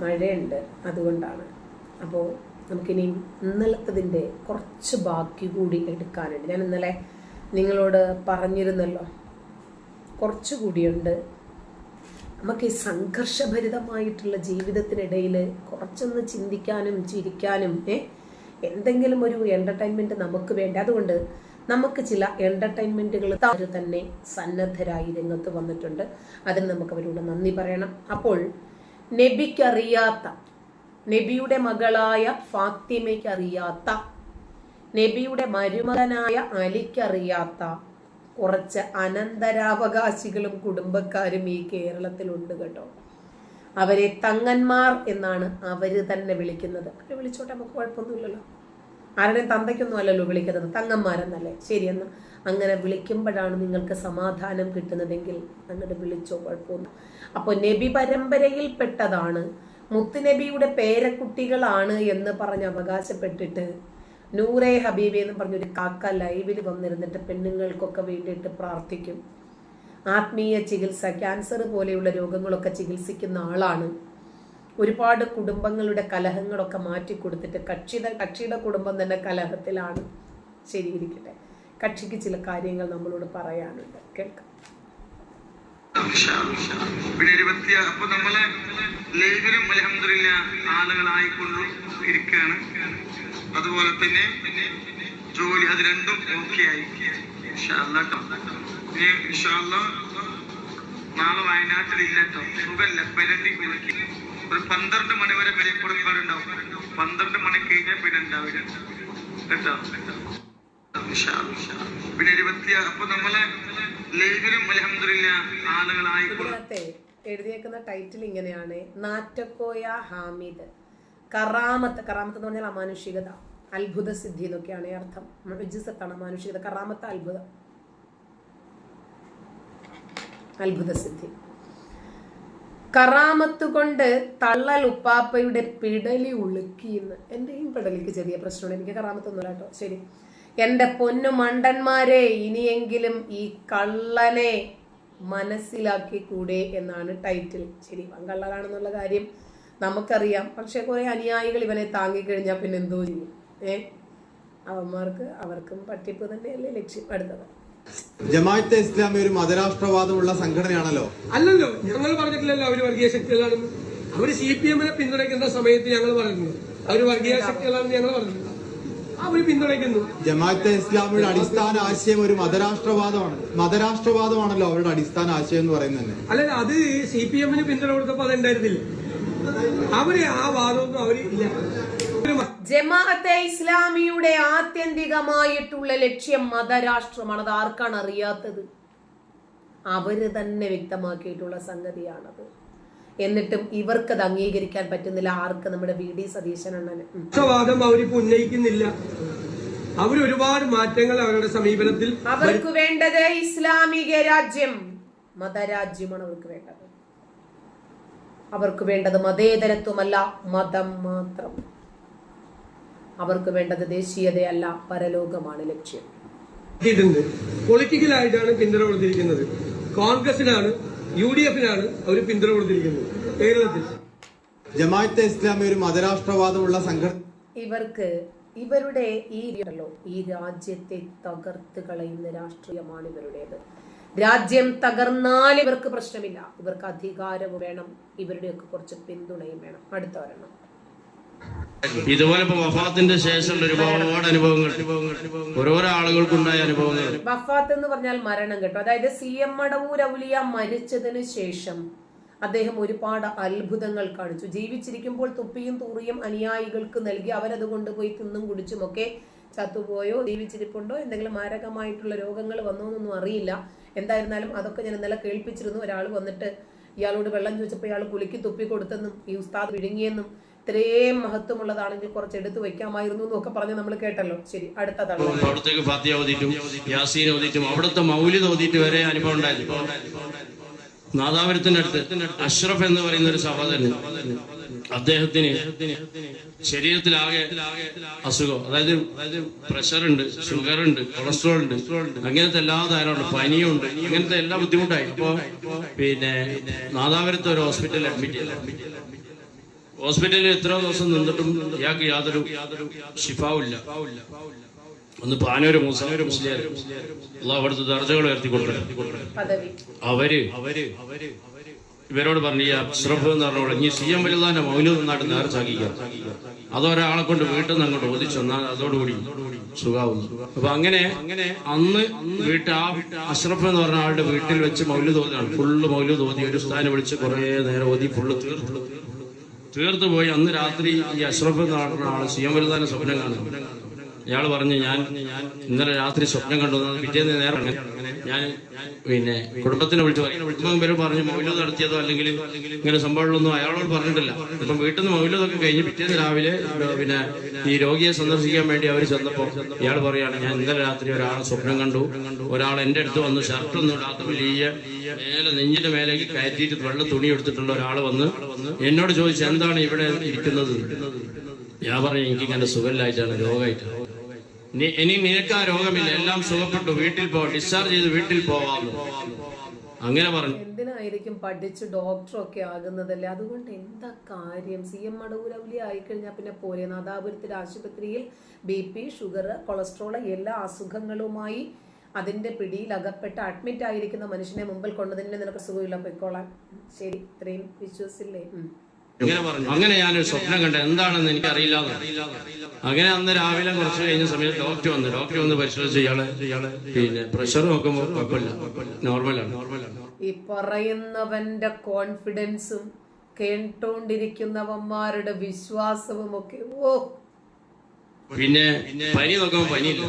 മഴയുണ്ട്. അതുകൊണ്ടാണ്. അപ്പോൾ നമുക്കിനി ഇന്നലത്തതിന്റെ കുറച്ച് ബാക്കി കൂടി എടുക്കാനുണ്ട്. ഞാൻ ഇന്നലെ നിങ്ങളോട് പറഞ്ഞിരുന്നല്ലോ കുറച്ച് കൂടിയുണ്ട്. നമുക്ക് ഈ സംഘർഷഭരിതമായിട്ടുള്ള ജീവിതത്തിനിടയിൽ കുറച്ചൊന്ന് ചിന്തിക്കാനും ചിരിക്കാനും ഏ എന്തെങ്കിലും ഒരു എന്റർടൈൻമെന്റ് നമുക്ക് വേണ്ട. അതുകൊണ്ട് നമുക്ക് ചില എന്റർടൈൻമെന്റുകൾ തന്നെ സന്നദ്ധരായി രംഗത്ത് വന്നിട്ടുണ്ട്. അതിന് നമുക്ക് അവരോട് നന്ദി പറയണം. അപ്പോൾ നബിക്കറിയാത്ത നബിയുടെ മകളായ ഫാത്തിമയ്ക്കറിയാത്ത നബിയുടെ മരുമകനായ അലിക്കറിയാത്ത കുറച്ച് അനന്തരാവകാശികളും കുടുംബക്കാരും ഈ കേരളത്തിലുണ്ട് കേട്ടോ. അവരെ തങ്ങന്മാർ എന്നാണ് അവർ തന്നെ വിളിക്കുന്നത്. അവരെ വിളിച്ചോട്ടെ നമുക്ക് കുഴപ്പമൊന്നുമില്ലല്ലോ. ആരുടെയും തന്തയ്ക്കൊന്നും അല്ലല്ലോ വിളിക്കുന്നത്. തങ്ങന്മാരെന്നല്ലേ? ശരിയെന്ന്. അങ്ങനെ വിളിക്കുമ്പോഴാണ് നിങ്ങൾക്ക് സമാധാനം കിട്ടുന്നതെങ്കിൽ അങ്ങനെ വിളിച്ചോ കുഴപ്പമൊന്നും. അപ്പോൾ നബി പരമ്പരയിൽപ്പെട്ടതാണ് മുത്തുനബിയുടെ പേരക്കുട്ടികളാണ് എന്ന് പറഞ്ഞ് അവകാശപ്പെട്ടിട്ട് നൂറെ ഹബീബി എന്ന് പറഞ്ഞൊരു കാക്ക ലൈവിൽ വന്നിരുന്നിട്ട് പെണ്ണുങ്ങൾക്കൊക്കെ വേണ്ടിയിട്ട് പ്രാർത്ഥിക്കും. ആത്മീയ ചികിത്സ ക്യാൻസർ പോലെയുള്ള രോഗങ്ങളൊക്കെ ചികിത്സിക്കുന്ന ആളാണ്. ഒരുപാട് കുടുംബങ്ങളുടെ കലഹങ്ങളൊക്കെ മാറ്റി കൊടുത്തിട്ട് കക്ഷിയുടെ കക്ഷിയുടെ കുടുംബം തന്നെ കലഹത്തിലാണ്. ശരിയിരിക്കട്ടെ കക്ഷിക്ക് ചില കാര്യങ്ങൾ നമ്മളോട് പറയാനുണ്ട്. കേൾക്കാം. പിന്നെ ഇരുപത്തി അപ്പൊ നമ്മളെ ലൈവിലും അലഹമില്ല ആളുകളായിക്കൊണ്ടു ഇരിക്കുകയാണ് അതുപോലെ തന്നെ ജോലി അത് രണ്ടും ഓക്കെ ആയി. നാളെ വയനാട്ടിൽ ഇല്ല കേട്ടോ സുഖല്ല. പെരട്ടി കുളിക്ക് ഒരു പന്ത്രണ്ട് മണി വരെ കൊടുക്കാറുണ്ടാവും പന്ത്രണ്ട് മണി കഴിഞ്ഞാൽ പിന്നെ ഉണ്ടാവില്ല. കേട്ടോ. പിന്നെ ഇരുപത്തി അപ്പൊ നമ്മളെ ലൈവിലും അലഹമില്ല ആളുകളായിക്കൊണ്ട് എഴുതിയേക്കുന്ന ടൈറ്റിൽ ഇങ്ങനെയാണ് നാറ്റക്കോയ ഹാമിദ്. കറാമത്ത് കറാമത്ത് എന്ന് പറഞ്ഞാൽ അമാനുഷികത അത്ഭുത സിദ്ധി എന്നൊക്കെയാണ് അർത്ഥം. വിജിസത്താണ് അമാനുഷികത കറാമത്ത് അത്ഭുതം. അത്ഭുത സിദ്ധി. കറാമത്ത് കൊണ്ട് തള്ളൽ ഉപ്പാപ്പയുടെ പിടലി ഉളുക്കിയെന്ന്. എന്റെയും പിടലിക്ക് ചെറിയ പ്രശ്നമാണ് എനിക്ക് കറാമത്തൊന്നുമില്ല കേട്ടോ. ശരി. എന്റെ പൊന്നു മണ്ടന്മാരെ ഇനിയെങ്കിലും ഈ കള്ളനെ മനസ്സിലാക്കി കൂടെ എന്നാണ് ടൈറ്റിൽ ശരി കള്ളനാണെന്നുള്ള കാര്യം നമുക്കറിയാം. പക്ഷെ കുറെ അനുയായികൾ ഇവനെ താങ്ങിക്കഴിഞ്ഞാൽ പിന്നെ എന്തോ ചെയ്യും. ഏ? അവന്മാർക്ക് അവർക്കും പട്ടിപ്പ് തന്നെയല്ലേ ലക്ഷ്യം. അടുത്തത്. ജമാഅത്തെ ഇസ്ലാമി ഒരു മതരാഷ്ട്രവാദമുള്ള സംഘടനയാണല്ലോ. അല്ലല്ലോ ഞങ്ങൾ പറഞ്ഞിട്ടില്ലല്ലോ അവർ വർഗീയ ശക്തികളാണെന്ന്. അവർ സി പി എമ്മിനെ പിന്തുണയ്ക്കുന്ന സമയത്ത് ഞങ്ങൾ പറഞ്ഞു അവർ വർഗീയ ശക്തികളാണെന്ന് ഞങ്ങൾ പറഞ്ഞു അവർ പിന്തുണയ്ക്കുന്നു. ജമാഅത്തെ ഇസ്ലാമിയുടെ അടിസ്ഥാന ആശയം ഒരു മതരാഷ്ട്രവാദമാണ്. മതരാഷ്ട്രവാദമാണല്ലോ അവരുടെ അടിസ്ഥാന ആശയം എന്ന് പറയുന്നത്. തന്നെ അല്ലല്ല അത് സി പി എമ്മിന് പിന്തുണ കൊടുത്തപ്പോ അതുണ്ടായിരുന്നില്ല അവർ ആ വാദമൊന്നും അവർ ഇല്ല. ജമാഅത്തെ ഇസ്ലാമിയുടെ ആത്യന്തികമായിട്ടുള്ള ലക്ഷ്യം മതരാഷ്ട്രമാണ് അത് ആർക്കാണ് അറിയാത്തത്? അവർ തന്നെ വ്യക്തമാക്കിയിട്ടുള്ള സംഗതിയാണത്. എന്നിട്ടും ഇവർക്കത് അംഗീകരിക്കാൻ പറ്റുന്നില്ല. ആർക്ക്? നമ്മുടെ വി. ഡി. സതീശൻ അണ്ണന് അവരിപ്പോ ഉന്നയിക്കുന്നില്ല. അവർ ഒരുപാട് മാറ്റങ്ങൾ അവരുടെ സമീപനത്തിൽ അവർക്ക് വേണ്ടത് ഇസ്ലാമിക രാജ്യം. മതരാജ്യമാണ് അവർക്ക് വേണ്ടത്. അവർക്ക് വേണ്ടത് മതേതരത്വമല്ല മതം മാത്രം. അവർക്ക് വേണ്ടത് ദേശീയതയല്ല പരലോകമാണ് ലക്ഷ്യം. പൊളിറ്റിക്കലായിട്ടാണ് പിന്തുണ കൊടുത്തിരിക്കുന്നത്. കോൺഗ്രസിനാണ് യു ഡി എഫിനാണ് അവർ പിന്തുണ കൊടുത്തിരിക്കുന്നത്. കേരളത്തിൽ. ജമാഅത്തെ ഇസ്ലാമി ഒരു മതരാഷ്ട്രവാദമുള്ള സംഘടന. ഇവർക്ക് ഇവരുടെ ഈ ഈ രാജ്യത്തെ തകർത്ത് കളയുന്ന രാഷ്ട്രീയമാണ് ഇവരുടേത്. രാജ്യം തകർന്നാൽ ഇവർക്ക് പ്രശ്നമില്ല. ഇവർക്ക് അധികാരവും വേണം. ഇവരുടെയൊക്കെ കുറച്ച് പിന്തുണയും വേണം. അടുത്ത ഒരെണ്ണം. ഇതുപോലെ ഇപ്പൊ വഫാത്തിന്റെ ശേഷമുള്ള ഒരുപാട് അനുഭവങ്ങൾ. ഓരോരോ ആളുകൾക്കുണ്ടായ അനുഭവങ്ങൾ. വഫാത്ത് എന്ന് പറഞ്ഞാൽ മരണം കേട്ടോ. അതായത് സി എം മടവൂർ ഔലിയ മരിച്ചതിന് ശേഷം അദ്ദേഹം ഒരുപാട് അത്ഭുതങ്ങൾ കാണിച്ചു. ജീവിച്ചിരിക്കുമ്പോൾ തുപ്പിയും തൂറിയും അനുയായികൾക്ക് നൽകി അവരത് കൊണ്ടുപോയി തിന്നും കുടിച്ചുമൊക്കെ ചത്തുപോയോ ജീവിച്ചിരിപ്പുണ്ടോ എന്തെങ്കിലും മാരകമായിട്ടുള്ള രോഗങ്ങൾ വന്നോ എന്നൊന്നും അറിയില്ല. എന്തായിരുന്നാലും അതൊക്കെ ഞാൻ ഇന്നലെ കേൾപ്പിച്ചിരുന്നു. ഒരാൾ വന്നിട്ട് ഇയാളോട് വെള്ളം ചോദിച്ചപ്പോൾ ഇയാൾ കുലുക്കി തുപ്പി കൊടുത്തെന്നും ഈ ഉസ്താദ് വിഴുങ്ങിയെന്നും ഇത്രയും മഹത്വമുള്ളതാണെങ്കിൽ കുറച്ച് എടുത്തു വെക്കാമായിരുന്നു എന്നൊക്കെ പറഞ്ഞ് നമ്മൾ കേട്ടല്ലോ. ശരി അടുത്ത അവിടത്തേക്ക് ഫാത്തിയ യാസീൻ അവിടുത്തെ മൗലിദ് ഓതിയിട്ട് വരെ അനുഭവം നാദാപുരത്തിന്റെ അടുത്ത് അഷ്റഫ് എന്ന് പറയുന്ന ഒരു സഹോദരൻ അദ്ദേഹത്തിന് ശരീരത്തിലാകെ അസുഖം. അതായത് പ്രഷർ ഉണ്ട് ഷുഗർ ഉണ്ട് കൊളസ്ട്രോൾ ഉണ്ട്. അങ്ങനത്തെ എല്ലാ ധാരമുണ്ട് പനിയുണ്ട് അങ്ങനത്തെ എല്ലാ ബുദ്ധിമുട്ടായി. അപ്പോ പിന്നെ നാദാപുരത്തെ ഒരു ഹോസ്പിറ്റലിൽ അഡ്മിറ്റ് ചെയ്തു. ഹോസ്പിറ്റലിൽ എത്ര ദിവസം നിന്നിട്ടും ഇയാൾക്ക് യാതൊരു ശിഫാവില്ല. ഷിഫാവില്ല ഒന്ന് പാനൂര് മൂസാനൂര് മുസ്ലിയാർ അള്ളാഹു അവിടുത്തെ ദർജകൾ ഉയർത്തി കൊടുക്കട്ടെ. പദവി. അവർ അവർ അവർ ഇവരോട് പറഞ്ഞു ഈ അഷ്റഫ് എന്ന് പറഞ്ഞോളൂ ഇനി സി എം വലുതാന്റെ മൗനം നന്നായിട്ട് നേരെ നേർച്ചാക്കിക്കുക അതൊരാളെ കൊണ്ട് വീട്ടിൽ നിന്ന് അങ്ങോട്ട് ഓദിച്ചു എന്നാൽ അതോടുകൂടി സുഖാവുന്നു. അപ്പൊ അങ്ങനെ അങ്ങനെ അന്ന് വീട്ടിൽ ആ അഷ്റഫ് എന്ന് പറഞ്ഞ ആളുടെ വീട്ടിൽ വെച്ച് മൗല്യ തോതിയാണ് ഫുള്ള് മൗല്യ തോതി ഒരു സ്ഥാനം വിളിച്ച് കുറെ നേരം ഓതി ഫുള്ള് തീർത്തു. തീർത്തു പോയി അന്ന് രാത്രി ഈ അഷ്റഫ് എന്ന് ആൾ സി എം സ്വപ്നം കാണും ഇയാൾ പറഞ്ഞു ഞാൻ ഇന്നലെ രാത്രി സ്വപ്നം കണ്ടു. പിറ്റേന്ന് നേരം ഞാൻ പിന്നെ കുടുംബത്തിനെ വിളിച്ചു കുടുംബം പേര് പറഞ്ഞു മൗലൂദ് നടത്തിയതോ അല്ലെങ്കിൽ ഇങ്ങനെ സംഭവങ്ങളൊന്നും അയാളോട് പറഞ്ഞിട്ടില്ല. ഇപ്പം വീട്ടിൽ നിന്ന് മൗലൂദൊക്കെ കഴിഞ്ഞ് പിറ്റേന്ന് രാവിലെ പിന്നെ ഈ രോഗിയെ സന്ദർശിക്കാൻ വേണ്ടി അവർ ചെന്നപ്പോൾ ഇയാൾ പറയാണ് ഞാൻ ഇന്നലെ രാത്രി ഒരാൾ സ്വപ്നം കണ്ടു. ഒരാൾ എന്റെ അടുത്ത് വന്ന് ഷർട്ടൊന്നും ഇടാത്ത വലിയ മേലെ നെഞ്ചിന്റെ മേലേക്ക് കയറ്റിയിട്ട് വെള്ള തുണി എടുത്തിട്ടുള്ള ഒരാൾ വന്ന് എന്നോട് ചോദിച്ചു എന്താണ് ഇവിടെ ഇരിക്കുന്നത്? ഞാൻ പറഞ്ഞു എനിക്ക് ഇങ്ങനെ സുഖമില്ലായിട്ടാണ് രോഗമായിട്ടാണ്. ഇനി നിനക്ക് ആ രോഗമില്ല. എല്ലാം സുഖപ്പെട്ടു. വീട്ടിൽ പോ ഡിസ്ചാർജ് ചെയ്ത് വീട്ടിൽ പോവാം അങ്ങനെ പറഞ്ഞു. എന്തിനായിരിക്കും പഠിച്ച് ഡോക്ടറൊക്കെ ആകുന്നതല്ലേ? അതുകൊണ്ട് എന്താ കാര്യം? സി എം മടവൂരൗലി ആയിക്കഴിഞ്ഞാൽ പിന്നെ പോരെ. നാദാപുരത്തിലെ ആശുപത്രിയിൽ ബി പി ഷുഗർ കൊളസ്ട്രോൾ എല്ലാ അസുഖങ്ങളുമായി അതിന്റെ പിടിയിൽ അകപ്പെട്ട് അഡ്മിറ്റ് ആയിരിക്കുന്ന മനുഷ്യനെ മുമ്പിൽ കൊണ്ടതിന് നിനക്ക് സുഖമില്ല? പൊയ്ക്കോളാൻ ശരി. ഇത്രയും വിശ്വസില്ലേ. ഇങ്ങനെ പറഞ്ഞു. അങ്ങനെ ഞാനൊരു സ്വപ്നം കണ്ടത്. എന്താണെന്ന് എനിക്ക് അറിയില്ല അങ്ങനെ അന്ന് രാവിലെ കുറച്ച് കഴിഞ്ഞ സമയത്ത് ഡോക്ടർ വന്നു. ഡോക്ടർ വന്ന് പരിശോധിച്ച് ഇയാളെ പിന്നെ പ്രഷർ നോക്കുമ്പോൾ കുഴപ്പമില്ല. നോർമലാണ് നോർമലാണ് ഈ പറയുന്നവന്റെ കോൺഫിഡൻസും കേട്ടോണ്ടിരിക്കുന്നവന്മാരുടെ വിശ്വാസവും ഒക്കെ ഓ പിന്നെ പനി നോക്കുമ്പോൾ പനിയില്ല.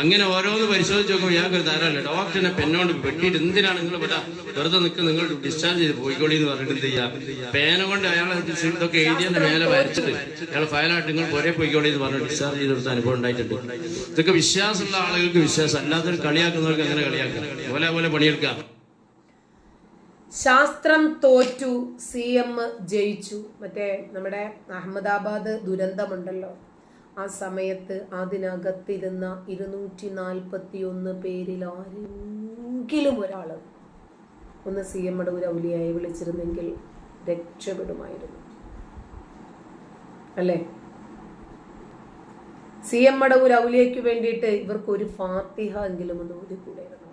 അങ്ങനെ ഓരോന്ന് പരിശോധിച്ച് നോക്കുമ്പോൾ ഞങ്ങൾക്ക് ധാരാളം ഡോക്ടറിനെ പെണ്ണോണ്ട് വെട്ടിയിട്ട് എന്തിനാണ് നിങ്ങൾ ഇവിടെ വെറുതെ നിൽക്കുക നിങ്ങൾ ഡിസ്ചാർജ് ചെയ്ത് പോയിക്കോളി എന്ന് പറഞ്ഞിട്ട് എന്ത് ചെയ്യാം? പേന കൊണ്ട് അയാളെ ഇതൊക്കെ എഴുതിയതിന്റെ മേലെ വരച്ചിട്ട് അയാൾ ഫയലായിട്ട് നിങ്ങൾ പോരെ പോയിക്കോളി എന്ന് പറഞ്ഞ് ഡിസ്ചാർജ് ചെയ്ത് കൊടുത്ത അനുഭവം ഉണ്ടായിട്ടുണ്ട്. ഇതൊക്കെ വിശ്വാസമുള്ള ആളുകൾക്ക് വിശ്വാസം. അല്ലാത്തവർ കളിയാക്കുന്നവർക്ക് അങ്ങനെ കളിയാക്കുക പോലെ പോലെ പണിയെടുക്കാം. ശാസ്ത്രം തോറ്റു സി എം ജയിച്ചു. മറ്റേ നമ്മുടെ അഹമ്മദാബാദ് ദുരന്തമുണ്ടല്ലോ. ആ സമയത്ത് അതിനകത്തിരുന്ന ഇരുന്നൂറ്റി നാൽപ്പത്തി ഒന്ന് പേരിൽ ആരെങ്കിലും ഒരാൾ ഒന്ന് സി എം മടൂരൗലിയായി വിളിച്ചിരുന്നെങ്കിൽ രക്ഷപ്പെടുമായിരുന്നു. അല്ലേ? സി എം മടവൂർ ഔലിയയ്ക്ക് വേണ്ടിയിട്ട് ഇവർക്ക് ഒരു ഫാത്തിഹ എങ്കിലും ഒന്ന് ഓതിക്കൂടായിരുന്നു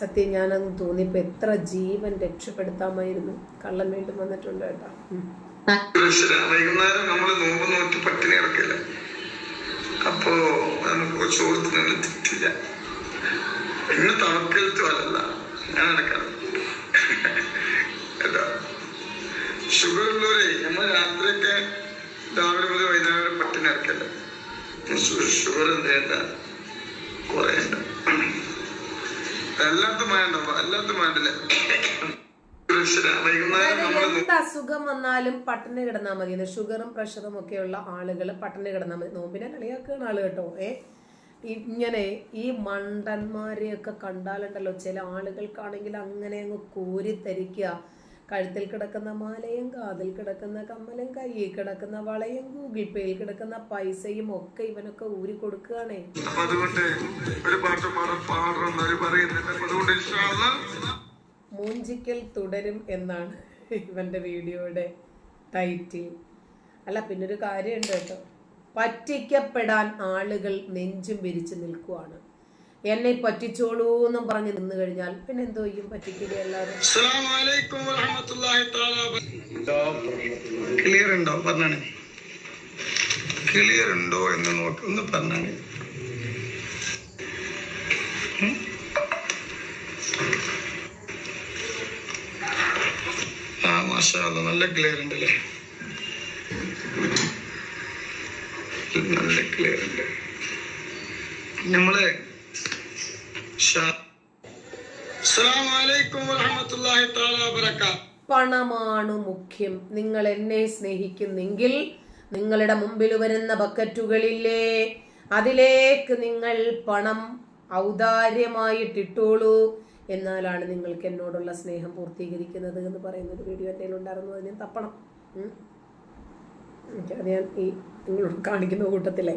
സത്യം ഞാനങ്ങ് തോന്നിയപ്പോ എത്ര ജീവൻ രക്ഷപ്പെടുത്താമായിരുന്നു. കള്ളൻ വീണ്ടും വന്നിട്ടുണ്ട് കേട്ടോ. വൈകുന്നേരം നമ്മൾ നോമ്പ് നോക്കി പട്ടിണി കിടക്കില്ല? അപ്പോ നമുക്ക് ചോദ്യത്തിന് തെറ്റില്ല. ഇന്ന് തവക്കലത്ത് വരല്ല ഞാൻ നടക്കാം ഷുഗർ ഉള്ളവരെ നമ്മൾ രാത്രിയൊക്കെ രാവിലെ മുതൽ വൈകുന്നേരം പട്ടിണി ഇറക്കില്ല ഷുഗർ എന്ത് ചെയ്യണ്ട കുറയണ്ട. എല്ലാത്തും വേണ്ട എല്ലാത്തും വേണ്ടല്ലേ എന്ത് അസുഖം വന്നാലും പട്ടിണി കിടന്നാൽ മതി. ഷുഗറും പ്രഷറും ഉള്ള ആളുകൾ പട്ടിണി കിടന്നാൽ മതി. നോമ്പിനെ കളിയാക്കുകയാണ് ആൾ കേട്ടോ. ഏ? ഇങ്ങനെ ഈ മണ്ടന്മാരെയൊക്കെ കണ്ടാലുണ്ടല്ലോ ചില ആളുകൾക്കാണെങ്കിൽ അങ്ങനെ അങ്ങ് കോരിത്തരിക്കുക കഴുത്തിൽ കിടക്കുന്ന മാലയും കാതിൽ കിടക്കുന്ന കമ്മലും കയ്യിൽ കിടക്കുന്ന വളയും ഗൂഗിൾ പേയിൽ കിടക്കുന്ന പൈസയും ഒക്കെ ഇവനൊക്കെ ഊരി കൊടുക്കുകയാണേ. അതുകൊണ്ട് ഒരു പാട്ട് പാടാൻ പാടണം പറയുന്നുണ്ട്. അതുകൊണ്ട് മൂഞ്ചിക്കൽ തുടരും എന്നാണ് ഇവന്റെ വീഡിയോയുടെ ടൈറ്റിൽ അല്ല പിന്നൊരു കാര്യമുണ്ട് കേട്ടോ. പറ്റിക്കപ്പെടാൻ ആളുകൾ നെഞ്ചും വിരിച്ച് നിൽക്കുവാണ്. എന്നെ പറ്റിച്ചോളൂ എന്നും പറഞ്ഞ് നിന്ന് കഴിഞ്ഞാൽ പിന്നെ എന്തോ ചെയ്യും? പറ്റിക്കുകയല്ലാതെ എല്ലാവരും? ക്ലിയർ ഉണ്ടോ? പറഞ്ഞാണ്. ക്ലിയർ ഉണ്ടോ എന്ന് നോക്കി. ഒന്ന് പറഞ്ഞാണ്. ആ മാഷാ നല്ല ക്ലിയർ ഉണ്ട്. അല്ലേ നല്ല ക്ലിയർ ഉണ്ട് നമ്മൾ പണമാണ് മുഖ്യം. നിങ്ങൾ എന്നെ സ്നേഹിക്കുന്നെങ്കിൽ നിങ്ങളുടെ മുമ്പിൽ വരുന്ന ബക്കറ്റുകളില്ലേ അതിലേക്ക് നിങ്ങൾ പണം ഔദാര്യമായിട്ടിട്ടോളൂ. എന്നാലാണ് നിങ്ങൾക്ക് എന്നോടുള്ള സ്നേഹം പൂർത്തീകരിക്കുന്നത് എന്ന് പറയുന്ന ഒരു വീഡിയോ എന്റെ ഉണ്ടായിരുന്നു. അതിനെ തപ്പണം. അത് ഞാൻ ഈ നിങ്ങളോട് കാണിക്കുന്ന കൂട്ടത്തിലെ